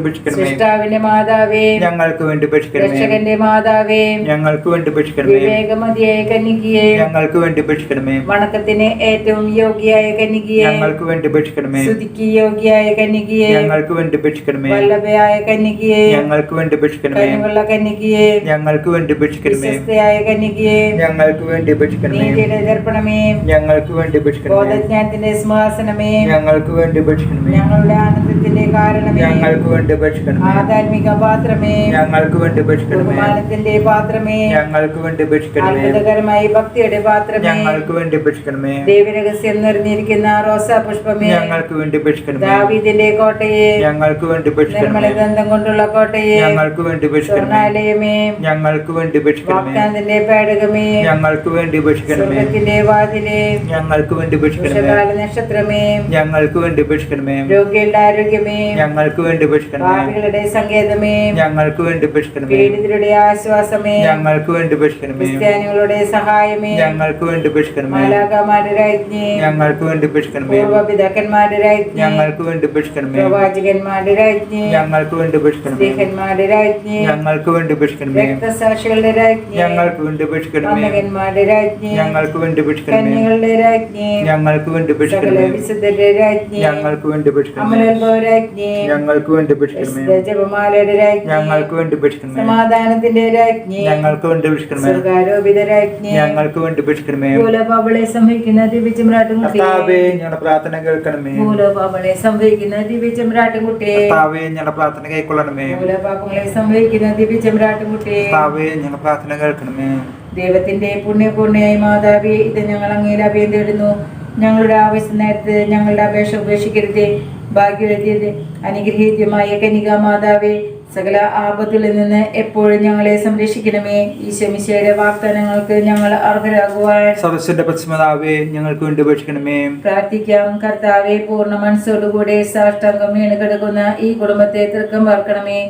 സൃഷ്ടാവിന്റെ മാതാവേ ഞങ്ങൾക്ക് വേണ്ടി രക്ഷകന്റെ മാതാവേ ഞങ്ങൾക്ക് വേണ്ടി ഭക്ഷിക്കണമേ വിവേകമതിയായ കന്യകയെ ഞങ്ങൾക്ക് വേണ്ടി ഭക്ഷിക്കണമേ വണക്കത്തിന് ഏറ്റവും യോഗ്യായ കന്യകയെ ഞങ്ങൾക്ക് വേണ്ടി ഭക്ഷിക്കണമേ സ്തുതിക്ക് യോഗ്യായ കന്യകയെ ഞങ്ങൾക്ക് വേണ്ടി ഭക്ഷിക്കണമേ വല്ലഭയായ കന്യകയെ ഞങ്ങൾക്ക് വേണ്ടി ഭക്ഷിക്കണമേ കനിവുള്ള കന്യകയെ ഞങ്ങൾക്ക് വേണ്ടി ഭക്ഷിക്കണമേ വിശ്വസ്തയായ കന്യകയെ ഞങ്ങൾക്ക് വേണ്ടി ഭക്ഷിക്കണമേ നീതിയുടെ ദർപ്പണമേ ഞങ്ങൾക്ക് വേണ്ടി ഭക്ഷിക്കണമേ ബോധജ്ഞാനത്തിന്റെ സിംഹാസനമേ ഞങ്ങൾക്ക് വേണ്ടി ഭക്ഷിക്കണമേ ഞങ്ങളുടെ ആനന്ദത്തിന്റെ കാരണമേ ഞങ്ങൾക്ക് വേണ്ടി അപേക്ഷിക്കണമേ ആധാർമിക പാത്രമേ ഞങ്ങൾക്ക് വേണ്ടി ബഹുമാനത്തിന്റെ പാത്രമേ ഞങ്ങൾക്ക് വേണ്ടി അപേക്ഷിക്കണമേ അത്ഭുതകരമായി ഭക്തിയുടെ പാത്രമേ ഞങ്ങൾക്ക് വേണ്ടി അപേക്ഷിക്കണമേ ദേവരഹസ്യം നിറഞ്ഞിരിക്കുന്ന റോസാ പുഷ്പമേ ഞങ്ങൾക്ക് വേണ്ടി അപേക്ഷിക്കണമേ ദാവീദിന്റെ കോട്ടയെ ഞങ്ങൾക്ക് വേണ്ടി അപേക്ഷിക്കണമേ നിർമ്മലഗന്ധം കൊണ്ടുള്ള കോട്ടയെ ഞങ്ങൾക്ക് വേണ്ടി സ്വർണാലയമേ ഞങ്ങൾക്ക് വേണ്ടി വാഗ്ദാനത്തിന്റെ പേടകമേ ഞങ്ങൾക്ക് വേണ്ടി സ്വർഗത്തിന്റെ വാതിലെ ഞങ്ങൾക്ക് വേണ്ടി വൃഷകാല നക്ഷത്രമേ ഞങ്ങൾക്ക് വേണ്ടി അപേക്ഷിക്കണമേ രോഗികളുടെ ആരോഗ്യമേ ഞങ്ങൾക്ക് വേണ്ടി പാപികളുടെ സങ്കേതമേ ഞങ്ങൾക്ക് വേണ്ടി അപേക്ഷിക്കണമേ പീഡിതരുടെ ആശ്വാസമേ ഞങ്ങൾക്ക് വേണ്ടി അപേക്ഷിക്കണമേ ക്രിസ്ത്യാനികളുടെ സഹായമേ ഞങ്ങൾക്ക് വേണ്ടി പുഷ്കരമേ മാലാകമാരുടെ രാജ്ഞി ഞങ്ങൾക്ക് വേണ്ടി പുഷ്കരമേ പൂർവപിതാക്കന്മാരുടെ രാജ്ഞി ഞങ്ങൾക്ക് വേണ്ടി പുഷ്കരമേ പ്രവാചകന്മാരുടെ രാജ്ഞി ഞങ്ങൾക്ക് വേണ്ടി അപേക്ഷിക്കണമേ സ്ത്രീഹന്മാരുടെ രാജ്ഞി ഞങ്ങൾക്ക് വേണ്ടി പുഷ്കരമേ രക്തസാക്ഷികളുടെ രാജ്ഞി ഞങ്ങൾക്ക് വേണ്ടി അപേക്ഷിക്കണമേ വന്ദകന്മാരുടെ രാജ്ഞി ഞങ്ങൾക്ക് വേണ്ടി അപേക്ഷിക്കണമേ കന്യകളുടെ രാജ്ഞി ഞങ്ങൾക്ക് വേണ്ടി പുഷ്കരമേ വിശുദ്ധരുടെ രാജ്ഞി ഞങ്ങൾക്ക് വേണ്ടി പുഷ്കരമേ അമലോത്ഭവ രാജ്ഞി ഞങ്ങൾക്ക് വേണ്ടി വിശുദ്ധ ജപമാലയുടെ രാജ്ഞി ഞങ്ങൾക്ക് വേണ്ടി അപേക്ഷിക്കണമേ സമാധാനത്തിന്റെ രാജ്ഞി ഞങ്ങൾക്ക് വേണ്ടി അപേക്ഷിക്കണമേ സുഖാരോപിത രാജ്ഞി ഞങ്ങൾക്ക് വേണ്ടി അപേക്ഷിക്കണമേ മൂലപാവളെ സംഭവിക്കുന്ന ദിവ്യചമ്രാട്ടുംകുട്ടി കർത്താവേ ഞങ്ങളുടെ പ്രാർത്ഥന കേൾക്കണമേ. മൂലപാവളെ സംഭവിക്കുന്ന ദിവ്യചമ്രാട്ടുംകുട്ടി കർത്താവേ ഞങ്ങളുടെ പ്രാർത്ഥന കൈക്കൊള്ളണമേ ഭൂലോപാപങ്ങളെ സംഭവിക്കുന്ന ദിവ്യചമ്രാട്ടുംകുട്ടി കർത്താവേ ഞങ്ങളുടെ പ്രാർത്ഥന കേൾക്കണമേ. ദൈവത്തിന്റെ പുണ്യപൂർണയായി മാതാവി ഇത് ഞങ്ങൾ അങ്ങയിൽ അഭയം തേടുന്നു. ഞങ്ങളുടെ ആവശ്യം നേരത്തെ ഞങ്ങളുടെ അപേക്ഷ ഉപേക്ഷിക്കരുതേ. ഭാഗ്യവതിയത് അനുഗ്രഹീത്യമായ കനിക മാതാവേ സകല ആപത്തുകളിൽ നിന്ന് എപ്പോഴും ഞങ്ങളെ സംരക്ഷിക്കണമേ. ഈശോമിശയുടെ വാഗ്ദാനങ്ങൾക്ക് ഞങ്ങൾ അർഹരാകുവാൻ സദസ്സിന്റെ പശ്ചിമതാവേ ഞങ്ങൾക്ക് വേണ്ടി അപേക്ഷിക്കണമേ പ്രാർത്ഥിക്കാം. കർത്താവെ പൂർണ മനസ്സോടുകൂടെ സാഷ്ടാംഗം വീണ് കിടക്കുന്ന ഈ കുടുംബത്തെ തൃക്കം പാർക്കണമേ.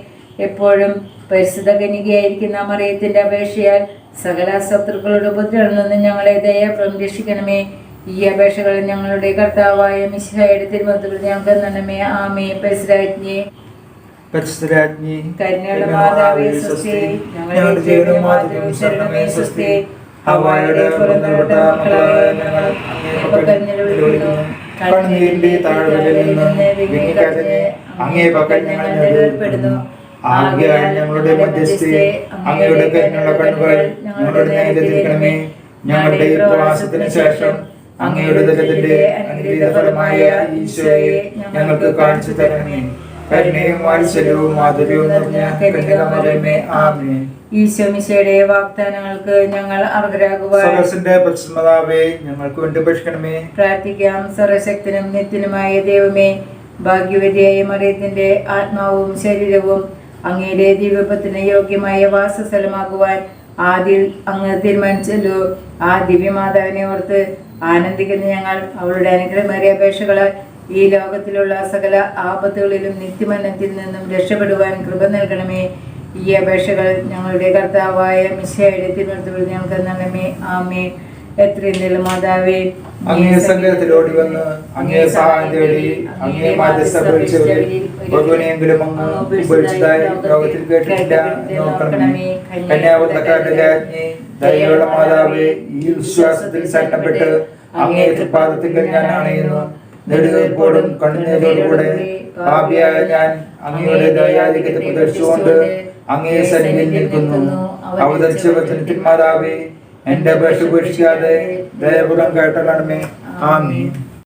എപ്പോഴും പരിശുദ്ധ കനികയായിരിക്കുന്ന മറിയത്തിന്റെ അപേക്ഷയാൽ സകല ശത്രുക്കളുടെ ഉപദ്രവം നിന്ന് ഞങ്ങളെ ദയ രക്ഷിക്കണമേ ഈ അപേക്ഷകൾ ഞങ്ങളുടെ കർത്താവായ മിശിഹായുടെ തിരുമത്തിൽ ഞങ്ങൾക്ക് നന്മേ ആമേ മാതാവേ സ്വസ്തി ഞങ്ങളുടെ ജീവനും മാതൃവും ശരണമേ സ്വസ്തി ഹവായുടെ പുറന്തപ്പെട്ട മക്കളായ ഞങ്ങൾ അങ്ങേ പക്കൽ നിലവിളിക്കുന്നു കണ്ണീരിന്റെ താഴ്വരയിൽ നിന്ന് വിങ്ങിക്കരഞ്ഞ് അങ്ങേ പക്കൽ ഞങ്ങൾ നിലവിൽപ്പെടുന്നു ആകയാൽ ഞങ്ങളുടെ മധ്യസ്ഥയെ അങ്ങയുടെ കരുണയുള്ള കണ്ണുകൾ ഞങ്ങളുടെ നേരെ തിരിക്കണമേ ഞങ്ങളുടെ പ്രവാസത്തിന് ശേഷം അങ്ങയുടെ ദലത്തിന്റെ അനുഗ്രഹീത ഫലമായ ഈശോയെ ഞങ്ങൾക്ക് കാണിച്ചു തരണമേ. കരുണയും വാത്സല്യവും മാധുര്യവും നിറഞ്ഞ കന്യകമരമേ ആമേ ഈശോമിശയുടെ വാഗ്ദാനങ്ങൾക്ക് ഞങ്ങൾ അർഹരാകുവാൻ സദസ്സിന്റെ പരിശുദ്ധമാതാവേ ഞങ്ങൾക്ക് വേണ്ടി അപേക്ഷിക്കണമേ പ്രാർത്ഥിക്കാം. സർവശക്തനും നിത്യനുമായ ദൈവമേ ഭാഗ്യവതിയായ മറിയത്തിന്റെ ആത്മാവും ശരീരവും അങ്ങയുടെ ദീപത്തിന് യോഗ്യമായ വാസസ്ഥലമാകുവാൻ ആദ്യം അങ്ങ് തീരുമാനിച്ചല്ലോ. ആ ദിവ്യമാതാവിനെ ഓർത്ത് ആനന്ദിക്കുന്ന ഞങ്ങൾ അവളുടെ അനുഗ്രഹമേറിയ അപേക്ഷകളെ ഈ ലോകത്തിലുള്ള സകല ആപത്തുകളിലും നിത്യമരണത്തിൽ നിന്നും രക്ഷപ്പെടുവാൻ കൃപ നൽകണമേ. ഈ അപേക്ഷകൾ ഞങ്ങളുടെ കർത്താവായ മിശയുടെ തിരുവനന്തപുരം ഞങ്ങൾക്ക് നൽകണമേ. ആമേ എത്രയും നല്ല മാതാവേ അങ്ങേ സംഘത്തിലോടി വന്ന് അങ്ങേ സഹായം തേടി അങ്ങേ മാധ്യസ്ഥ വിളിച്ചവരിൽ ഒരുവനെയെങ്കിലും അങ്ങ് ഉപേക്ഷിച്ചതായി ലോകത്തിൽ കേട്ടിട്ടില്ല എന്ന് നോക്കണമേ കന്യാകുമാരുടെ രാജ്ഞി ദയയുള്ള മാതാവേ ഈ വിശ്വാസത്തിൽ ശരണപ്പെട്ട് അങ്ങേ തൃപ്പാദത്തിൽ ഞാൻ അണയുന്നു. നെടുകപ്പോടും കണ്ണുനീരോടുകൂടെ പാപിയായ ഞാൻ അങ്ങയുടെ ദയാധികത്തെ പ്രദർശിച്ചുകൊണ്ട് അങ്ങേ സന്നിധിയിൽ നിൽക്കുന്നു. അവതരിച്ച വചനത്തിൽ മാതാവേ എന്റെ അപേക്ഷ ഉപേക്ഷിക്കാതെ ദയപുരം കേട്ടണമേ ആമീൻ